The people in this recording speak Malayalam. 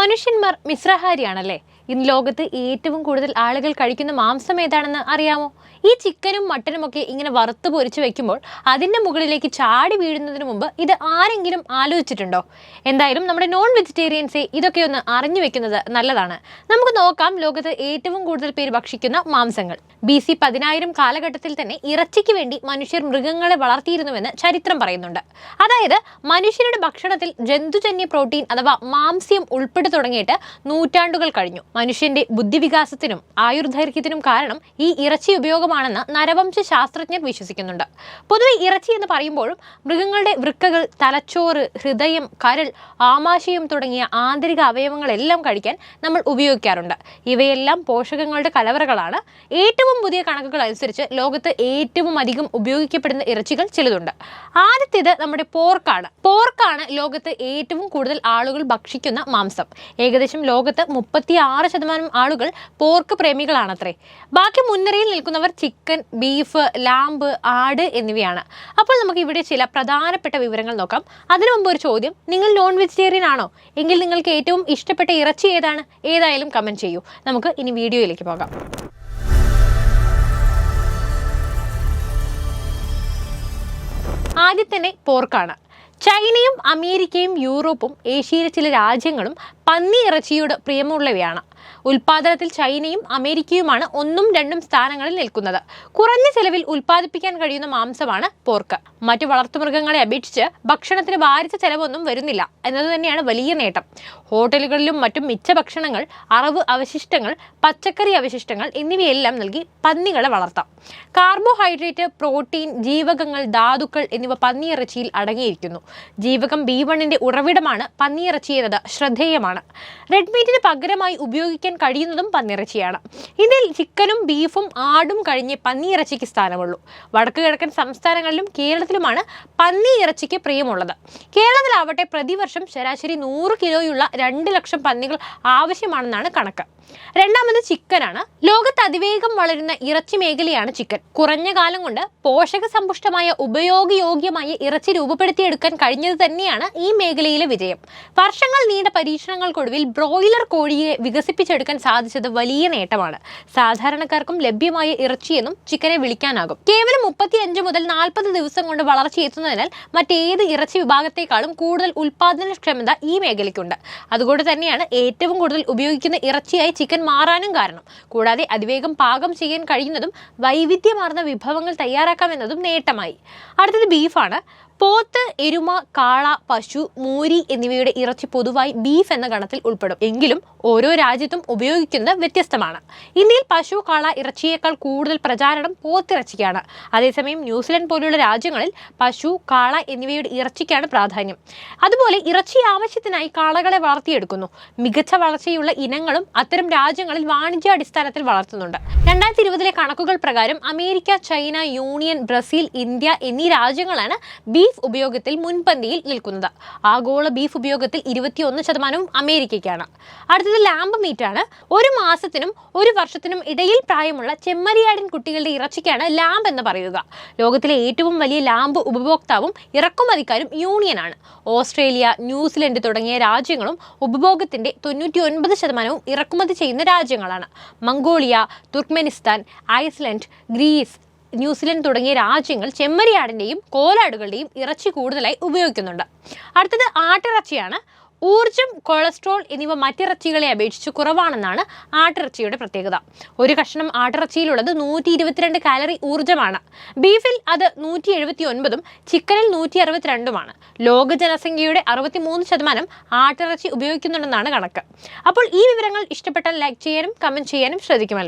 മനുഷ്യന്മാർ മിശ്രാഹാരിയാണല്ലേ? ഇന്ന് ലോകത്ത് ഏറ്റവും കൂടുതൽ ആളുകൾ കഴിക്കുന്ന മാംസം ഏതാണെന്ന് അറിയാമോ? ഈ ചിക്കനും മട്ടനും ഒക്കെ ഇങ്ങനെ വറുത്ത് പൊരിച്ച് വെക്കുമ്പോൾ അതിന്റെ മുകളിലേക്ക് ചാടി വീഴുന്നതിന് മുമ്പ് ഇത് ആരെങ്കിലും ആലോചിച്ചിട്ടുണ്ടോ? എന്തായാലും നമ്മുടെ നോൺ വെജിറ്റേറിയൻസെ ഇതൊക്കെ ഒന്ന് അറിഞ്ഞു വെക്കുന്നത് നല്ലതാണ്. നമുക്ക് നോക്കാം ലോകത്ത് ഏറ്റവും കൂടുതൽ പേര് ഭക്ഷിക്കുന്ന മാംസങ്ങൾ. ബി സി പതിനായിരം കാലഘട്ടത്തിൽ തന്നെ ഇറച്ചിക്ക് വേണ്ടി മനുഷ്യർ മൃഗങ്ങളെ വളർത്തിയിരുന്നുവെന്ന് ചരിത്രം പറയുന്നുണ്ട്. അതായത് മനുഷ്യരുടെ ഭക്ഷണത്തിൽ ജന്തുജന്യ പ്രോട്ടീൻ അഥവാ മാംസ്യം ഉൾപ്പെട്ടു തുടങ്ങിയിട്ട് നൂറ്റാണ്ടുകൾ കഴിഞ്ഞു. മനുഷ്യന്റെ ബുദ്ധിവികാസത്തിനും ആയുർദൈർഘ്യത്തിനും കാരണം ഈ ഇറച്ചി ഉപയോഗമാണെന്ന് നരവംശ ശാസ്ത്രജ്ഞർ വിശ്വസിക്കുന്നുണ്ട്. പൊതുവെ ഇറച്ചി എന്ന് പറയുമ്പോഴും മൃഗങ്ങളുടെ വൃക്കകൾ തലച്ചോറ് ഹൃദയം കരൾ ആമാശയം തുടങ്ങിയ ആന്തരിക അവയവങ്ങളെല്ലാം കഴിക്കാൻ നമ്മൾ ഉപയോഗിക്കാറുണ്ട്. ഇവയെല്ലാം പോഷകങ്ങളുടെ കലവറകളാണ്. ഏറ്റവും പുതിയ കണക്കുകൾ അനുസരിച്ച് ലോകത്ത് ഏറ്റവും അധികം ഉപയോഗിക്കപ്പെടുന്ന ഇറച്ചികൾ ചിലതുണ്ട്. ആദ്യത്തേത് നമ്മുടെ പോർക്കാണ്. പോർക്കാണ് ലോകത്ത് ഏറ്റവും കൂടുതൽ ആളുകൾ ഭക്ഷിക്കുന്ന മാംസം. ഏകദേശം ലോകത്ത് മുപ്പത്തി ആറ് ശതമാനം ആളുകൾ പോർക്ക് പ്രേമികളാണത്രേ. ബാക്കി മുൻനിരയിൽ നിൽക്കുന്നവർ ചിക്കൻ ബീഫ് ലാമ്പ് ആട് എന്നിവയാണ്. അപ്പോൾ നമുക്ക് ഇവിടെ ചില പ്രധാനപ്പെട്ട വിവരങ്ങൾ നോക്കാം. അതിനു മുമ്പ് ഒരു ചോദ്യം. നിങ്ങൾ നോൺ വെജിറ്റേറിയൻ ആണോ? എങ്കിൽ നിങ്ങൾക്ക് ഏറ്റവും ഇഷ്ടപ്പെട്ട ഇറച്ചി ഏതാണ്? ഏതായാലും കമന്റ് ചെയ്യൂ. നമുക്ക് ഇനി വീഡിയോയിലേക്ക് പോകാം. ആദ്യം തന്നെ പോർക്കാണ്. ചൈനയും അമേരിക്കയും യൂറോപ്പും ഏഷ്യയിലെ ചില രാജ്യങ്ങളും പന്നി ഇറച്ചിയോട് പ്രിയമുള്ളവയാണ്. ഉൽപാദനത്തിൽ ചൈനയും അമേരിക്കയുമാണ് ഒന്നും രണ്ടും സ്ഥാനങ്ങളിൽ നിൽക്കുന്നത്. കുറഞ്ഞ ചെലവിൽ ഉൽപ്പാദിപ്പിക്കാൻ കഴിയുന്ന മാംസമാണ് പോർക്ക്. മറ്റു വളർത്തുമൃഗങ്ങളെ അപേക്ഷിച്ച് ഭക്ഷണത്തിന് ഭാരിച്ച ചെലവൊന്നും വരുന്നില്ല എന്നത് തന്നെയാണ് വലിയ നേട്ടം. ഹോട്ടലുകളിലും മറ്റും മിച്ച ഭക്ഷണങ്ങൾ അറവ് അവശിഷ്ടങ്ങൾ പച്ചക്കറി അവശിഷ്ടങ്ങൾ എന്നിവയെല്ലാം നൽകി പന്നികളെ വളർത്താം. കാർബോഹൈഡ്രേറ്റ് പ്രോട്ടീൻ ജീവകങ്ങൾ ധാതുക്കൾ എന്നിവ പന്നിയിറച്ചിയിൽ അടങ്ങിയിരിക്കുന്നു. ജീവകം ബി വണ്ണിന്റെ ഉറവിടമാണ് പന്നിയിറച്ചി എന്നത് ശ്രദ്ധേയമാണ്. റെഡ് മീറ്റിന് പകരമായി ഉപയോഗിക്കാൻ കഴിയുന്നതും പന്നിയിറച്ചിയാണ്. ഇതിൽ ചിക്കനും ബീഫും ആടും കഴിഞ്ഞ് പന്നിയിറച്ചിക്ക് സ്ഥാനമുള്ളൂ. വടക്ക് കിഴക്കൻ സംസ്ഥാനങ്ങളിലും കേരളത്തിലുമാണ് പന്നി ഇറച്ചിക്ക് പ്രിയമുള്ളത്. കേരളത്തിലാവട്ടെ പ്രതിവർഷം ശരാശരി നൂറ് കിലോയുള്ള രണ്ട് ലക്ഷം പന്നികൾ ആവശ്യമാണെന്നാണ് കണക്ക്. രണ്ടാമത് ചിക്കനാണ്. ലോകത്ത് അതിവേഗം വളരുന്ന ഇറച്ചി മേഖലയാണ് ചിക്കൻ. കുറഞ്ഞ കാലം കൊണ്ട് പോഷക സമ്പുഷ്ടമായ ഉപയോഗയോഗ്യമായ ഇറച്ചി രൂപപ്പെടുത്തിയെടുക്കാൻ കഴിഞ്ഞത് തന്നെയാണ് ഈ മേഖലയിലെ വിജയം. വർഷങ്ങൾ നീണ്ട പരീക്ഷണങ്ങൾക്കൊടുവിൽ ബ്രോയിലർ കോഴിയെ വികസിപ്പിച്ചെടുക്കാൻ സാധിച്ചത് വലിയ നേട്ടമാണ്. സാധാരണക്കാർക്കും ലഭ്യമായ ഇറച്ചിയെന്നും ചിക്കനെ വിളിക്കാനാകും. കേവലം മുപ്പത്തിയഞ്ച് മുതൽ നാൽപ്പത് ദിവസം കൊണ്ട് വളർച്ചയെത്തുന്നതിനാൽ മറ്റേത് ഇറച്ചി വിഭാഗത്തെക്കാളും കൂടുതൽ ഉൽപാദനക്ഷമത ഈ മേഖലയ്ക്കുണ്ട്. അതുകൊണ്ട് തന്നെയാണ് ഏറ്റവും കൂടുതൽ ഉപയോഗിക്കുന്ന ഇറച്ചിയായി ചിക്കൻ മാറാനും കാരണം. കൂടാതെ അതിവേഗം പാകം ചെയ്യാൻ കഴിയുന്നതും വൈവിധ്യമാർന്ന വിഭവങ്ങൾ തയ്യാറാക്കാമെന്നതും നേട്ടമായി. അടുത്തത് ബീഫാണ്. പോത്ത് എരുമ കാള പശു മൂരി എന്നിവയുടെ ഇറച്ചി പൊതുവായി ബീഫ് എന്ന ഗണത്തിൽ ഉൾപ്പെടും. എങ്കിലും ഓരോ രാജ്യത്തും ഉപയോഗിക്കുന്നത് വ്യത്യസ്തമാണ്. ഇന്ത്യയിൽ പശു കാള ഇറച്ചിയേക്കാൾ കൂടുതൽ പ്രചാരണം പോത്തിറച്ചിക്കാണ്. അതേസമയം ന്യൂസിലൻഡ് പോലുള്ള രാജ്യങ്ങളിൽ പശു കാള എന്നിവയുടെ ഇറച്ചിക്കാണ് പ്രാധാന്യം. അതുപോലെ ഇറച്ചി ആവശ്യത്തിനായി കാളകളെ വളർത്തിയെടുക്കുന്നു. മികച്ച വളർച്ചയുള്ള ഇനങ്ങളും അത്തരം രാജ്യങ്ങളിൽ വാണിജ്യാടിസ്ഥാനത്തിൽ വളർത്തുന്നുണ്ട്. രണ്ടായിരത്തി ഇരുപതിലെ കണക്കുകൾ പ്രകാരം America China union Brazil India എന്നീ രാജ്യങ്ങളാണ് ബീഫ് ഉപയോഗത്തിൽ മുൻപന്തിയിൽ നിൽക്കുന്നത്. ആഗോള ബീഫ് ഉപയോഗത്തിൽ ഇരുപത്തിയൊന്ന് ശതമാനവും അമേരിക്കയ്ക്കാണ്. അടുത്തത് ലാമ്പ് മീറ്റാണ് ഒരു മാസത്തിനും ഒരു വർഷത്തിനും ഇടയിൽ പ്രായമുള്ള ചെമ്മരിയാടിൻ കുട്ടികളുടെ ഇറച്ചിക്കാണ് ലാമ്പ് എന്ന് പറയുക. ലോകത്തിലെ ഏറ്റവും വലിയ ലാമ്പ് ഉപഭോക്താവും ഇറക്കുമതിക്കാരും യൂണിയനാണ്. ഓസ്ട്രേലിയ ന്യൂസിലൻഡ് തുടങ്ങിയ രാജ്യങ്ങളും ഉപഭോഗത്തിന്റെ തൊണ്ണൂറ്റി ഒൻപത് ശതമാനവും ഇറക്കുമതി ചെയ്യുന്ന രാജ്യങ്ങളാണ്. Mongolia Turkmenistan Iceland Greece New Zealand തുടങ്ങിയ രാജ്യങ്ങൾ ചെമ്മരിയാടിന്റെയും കോലാടുകളുടെയും ഇറച്ചി കൂടുതലായി ഉപയോഗിക്കുന്നുണ്ട്. അടുത്തത് ആട്ടിറച്ചിയാണ്. ഊർജം കൊളസ്ട്രോൾ എന്നിവ മറ്റിറച്ചികളെ അപേക്ഷിച്ച് കുറവാണെന്നാണ് ആട്ടിറച്ചിയുടെ പ്രത്യേകത. ഒരു കഷ്ണം ആട്ടിറച്ചിയിലുള്ളത് നൂറ്റി ഇരുപത്തിരണ്ട് കാലറി ഊർജമാണ്. ബീഫിൽ അത് നൂറ്റി എഴുപത്തി ഒൻപതും ചിക്കനിൽ നൂറ്റി അറുപത്തിരണ്ടുമാണ് ലോക ജനസംഖ്യയുടെ അറുപത്തി മൂന്ന് ശതമാനം ആട്ടിറച്ചി ഉപയോഗിക്കുന്നുണ്ടെന്നാണ് കണക്ക്. അപ്പോൾ ഈ വിവരങ്ങൾ ഇഷ്ടപ്പെട്ടാൽ ലൈക്ക് ചെയ്യാനും കമന്റ് ചെയ്യാനും ശ്രദ്ധിക്കുമല്ലോ.